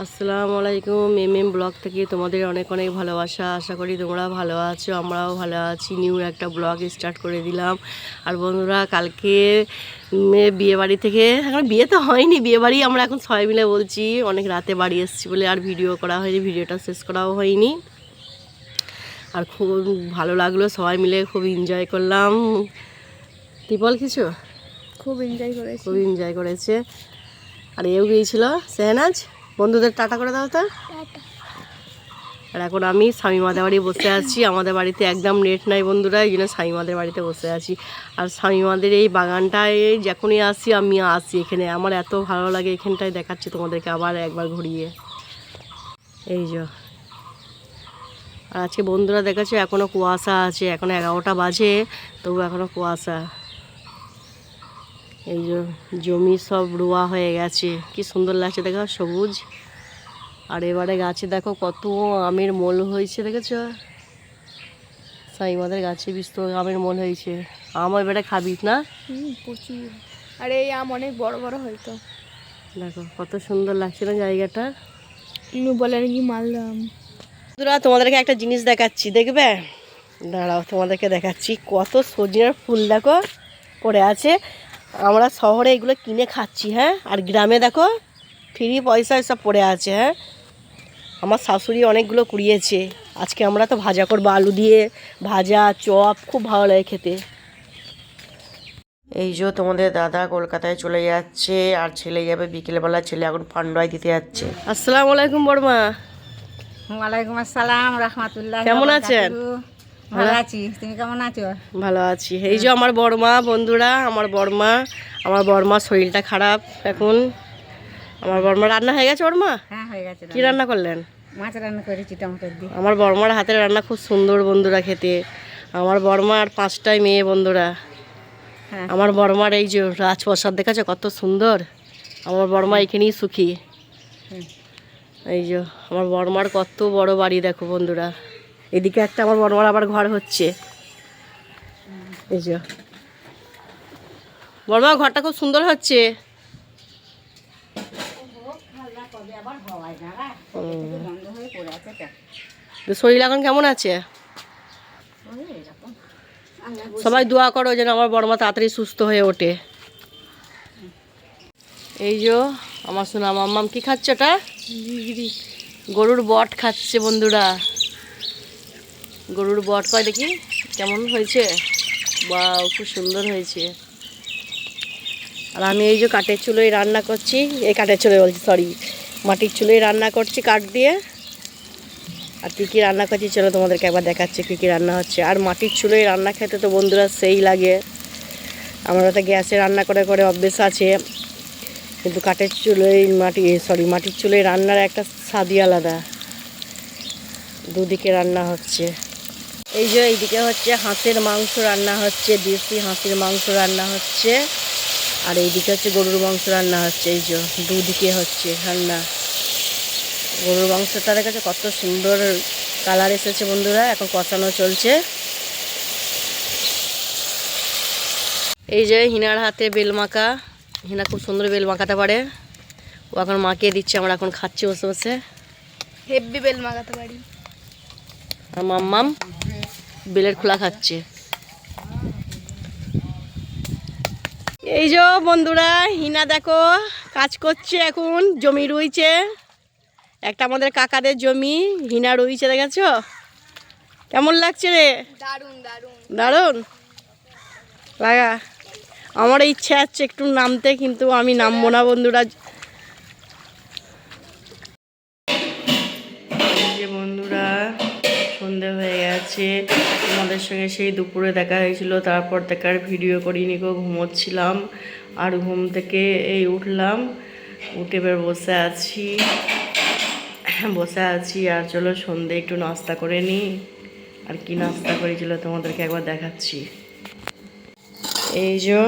আসসালামু আলাইকুম M M blog থেকে তোমাদের অনেক অনেক ভালোবাসা। আশা করি তোমরা ভালো আছো আমরাও ভালো আছি। নিউ একটা ব্লগ স্টার্ট করে দিলাম। আর বন্ধুরা কালকে বিয়ে বাড়ি থেকে এখন বিয়ে তো হয়নি বিয়ে বাড়ি আমরা এখন সবাই মিলে বলছি অনেক রাতে বাড়ি এসেছি বলে আর ভিডিও করা হয়নি ভিডিওটা শেষ করাও হয়নি। আর খুব ভালো লাগল সবাই মিলে খুব এনজয় করলাম। তুই বল কিছু? খুব এনজয় করেছি। খুব এনজয় করেছে। আর এও গিয়েছিল সেহনাজ? বন্ধুদের টাটা করে দাও তো। আর এখন আমি স্বামীমাদের বাড়ি বসে আছি। আমাদের বাড়িতে একদম নেট নাই বন্ধুরা এই জন্য স্বামীমাদের বাড়িতে বসে আছি। আর স্বামীমাদের এই বাগানটায় যখনই আসি আমি আসি এখানে। আমার এত ভালো লাগে এখানটায় দেখাচ্ছি তোমাদেরকে আবার একবার ঘুরিয়ে। এই যে। আর আজকে বন্ধুরা দেখাচ্ছে এখনও কুয়াশা আছে এখন এগারোটা বাজে তবু এখনও কুয়াশা। এই যে জমি সব রোয়া হয়ে গেছে। কি সুন্দর লাগছে দেখো সবুজ। আর এবারে গাছে দেখো কত আমের মোল হয়েছে দেখেছ? সাইমাদের গাছে বিস্ত আমের মোল হয়েছে। আম এবারে খাবি না? প্রচুর। আর এই আম অনেক বড় বড় হয়তো। দেখো কত সুন্দর লাগছে না জায়গাটা? বলে নাকি মালদা আম? বন্ধুরা তোমাদেরকে একটা জিনিস দেখাচ্ছি দেখবে? দাঁড়াও তোমাদেরকে দেখাচ্ছি। কত সজনের ফুল দেখো পড়ে আছে। আমরা শহরে এগুলো কিনে খাচ্ছি হ্যাঁ? আর গ্রামে দেখো ফ্রি পয়সা সব পড়ে আছে হ্যাঁ? আমার শাশুড়ি অনেকগুলো কুড়িয়েছে। আজকে আমরা তো ভাজা করব আলু দিয়ে ভাজা চপ খুব ভালো লাগে খেতে। এই যে তোমাদের দাদা কলকাতায় চলে যাচ্ছে আর ছেলে যাবে বিকেলবেলা ছেলে এখন পান্ডায় দিতে যাচ্ছে। আসসালামু আলাইকুম বড়মা। ওয়ালাইকুম আসসালাম রহমতুল্লাহ কেমন আছেন? ভালো আছি। তুমি কেমন আছো? ভালো আছি। এই যে আমার বড়মা বন্ধুরা আমার বড়মা আমার বড়মার শরীরটা খারাপ এখন। আমার বড়মা রান্না হয়ে গেছে বড়মা? হ্যাঁ হয়ে গেছে কি রান্না। করলেন? মাছ রান্না করেছি টমেটো দিয়ে। আমার বড়মার হাতের রান্না খুব সুন্দর বন্ধুরা খেতে। আমার বড়মা আর পাঁচটাই মেয়ে বন্ধুরা। হ্যাঁ। আমার বড়মার এই যে রাজপ্রসাদ দেখাচ্ছে কত সুন্দর। আমার বড়মা এখানেই সুখী। এই যে আমার বড়মার কত বড় বাড়ি দেখো বন্ধুরা। এদিকে একটা আমার বড় বড় আবার ঘর হচ্ছে। এই যে। বড়মা ঘরটা খুব সুন্দর হচ্ছে। শরীর এখন কেমন আছে? সবাই দোয়া করো যেন আমার বড়মা তাড়াতাড়ি সুস্থ হয়ে ওঠে। এই যে, আমার সোনা মাম্মাম কি খাচ্ছে ওটা? গরুর বট খাচ্ছে বন্ধুরা। গরুর বট কয় দেখি? কেমন হয়েছে? বা খুব সুন্দর হয়েছে। আর আমি এই যে কাঠের চুলোয় রান্না করছি, এই কাঠের চুলোয় বলছি সরি মাটির চুলোয় রান্না করছি কাঠ দিয়ে। আর কী কী রান্না করছি চলো তোমাদেরকে একবার দেখাচ্ছে কী কী রান্না হচ্ছে। আর মাটির চুলোয় রান্না খেতে তো বন্ধুরা সেই লাগে। আমরা তো গ্যাসে রান্না করে করে অভ্যেস আছে। কিন্তু কাঠের চুলোয় মাটি সরি মাটির চুলোয় রান্নার একটা স্বাদই আলাদা। দুদিকে রান্না হচ্ছে। এই যে এইদিকে হচ্ছে হাঁসের মাংস রান্না হচ্ছে দেশি হাঁসের মাংস রান্না হচ্ছে আর এইদিকে হচ্ছে গরুর মাংস রান্না হচ্ছে এই যে দুদিকে হচ্ছে রান্না। গরুর মাংসটা কাছে কত সুন্দর কালার এসেছে বন্ধুরা এখন কষানো চলছে। এই যে হিনার হাতে বেল মাখা হিনা খুব সুন্দর বেল মাখাতে পারে। ও এখন মাখিয়ে দিচ্ছে আমরা এখন খাচ্ছি বসে বসে। হেভি বেল মাগাতে পারি। আর মাম্মাম বেলের খোলা খাচ্ছে এই যে বন্ধুরা হিনা দেখো কাজ করছে এখন জমি রুইছে। একটা আমাদের কাকাদের জমি হিনা রুইছে দেখেছ? কেমন লাগছে রে? দারুণ লাগা আমার ইচ্ছা আছে একটু নামতে কিন্তু আমি নামবো না বন্ধুরা। বন্ধুরা সন্ধে হয়ে গেছে তোমাদের সঙ্গে সেই দুপুরে দেখা হয়েছিল, তারপর দেখার ভিডিও করিনি গো, ঘুমোচ্ছিলাম। আর ঘুম থেকে এই উঠলাম, উঠে এবার বসে আছি। বসে আছি, আর চলো সন্ধে একটু নাস্তা করে নিই। আর কি নাস্তা করেছিল তোমাদেরকে একবার দেখাচ্ছি। এই যে,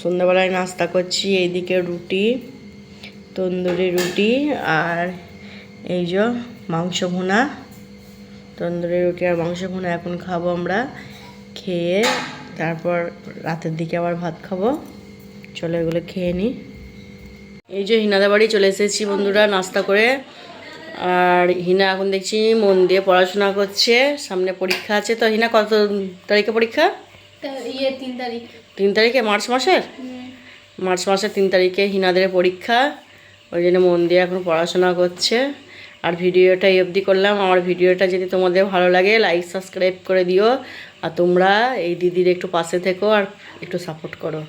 সন্ধ্যাবেলায় নাস্তা করছি, এইদিকে রুটি, তন্দুরি রুটি, আর এই যে মাংস ভুনা। তন্দুরি রুটি আর মাংস ভুনা এখন খাব আমরা। খেয়ে তারপর রাতের দিকে আবার ভাত খাব। চলো এগুলো খেয়ে নিই এই যে হিনাদা বাড়ি চলে এসেছি বন্ধুরা নাস্তা করে। আর হিনা এখন দেখছি মন দিয়ে পড়াশোনা করছে সামনে পরীক্ষা আছে। তো হিনা কত তারিখে পরীক্ষা? ইয়ে তিন তারিখ। তিন তারিখে? মার্চ মাসের? মার্চ মাসের তিন তারিখে হিনাদের পরীক্ষা। ওই জন্য মন দিয়ে এখন পড়াশোনা করছে। আর ভিডিওটা এই অবধি করলাম। আমার ভিডিওটা যদি তোমাদের ভালো লাগে লাইক সাবস্ক্রাইব করে দিও। আর তোমরা এই দিদির একটু পাশে থেকো আর একটু সাপোর্ট করো।